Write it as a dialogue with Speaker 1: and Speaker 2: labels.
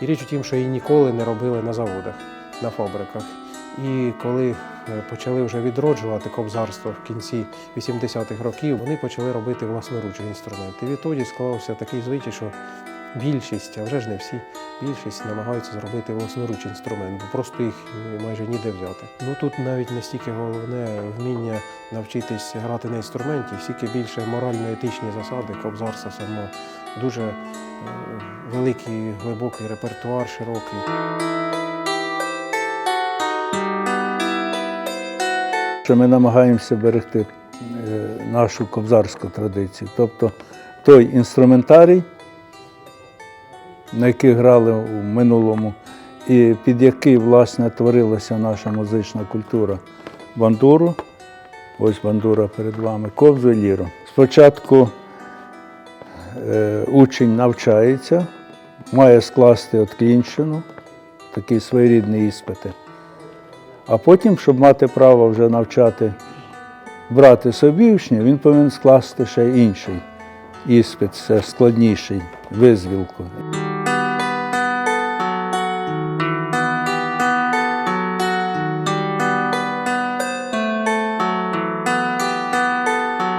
Speaker 1: І річ у тім, що її ніколи не робили на заводах, на фабриках. І коли е, почали вже відроджувати кобзарство в кінці 80-х років, вони почали робити власноруч інструменти. І відтоді склався такий звичай, що більшість, а вже ж не всі, більшість намагаються зробити власноруч інструмент, бо просто їх е, майже ніде взяти. Ну тут навіть не стільки головне вміння навчитись грати на інструменті, стільки більше морально-етичні засади, кобзарство само дуже е, великий, глибокий репертуар, широкий.
Speaker 2: що ми намагаємося берегти е, нашу кобзарську традицію. Тобто той інструментарій, на який грали у минулому, і під який власне творилася наша музична культура бандуру. Ось бандура перед вами, ковзу ліру. Спочатку е, учень навчається, має скласти отклінщину, такі своєрідні іспити. А потім, щоб мати право вже навчати брати собі учня, він повинен скласти ще інший іспит, це складніший визвілку.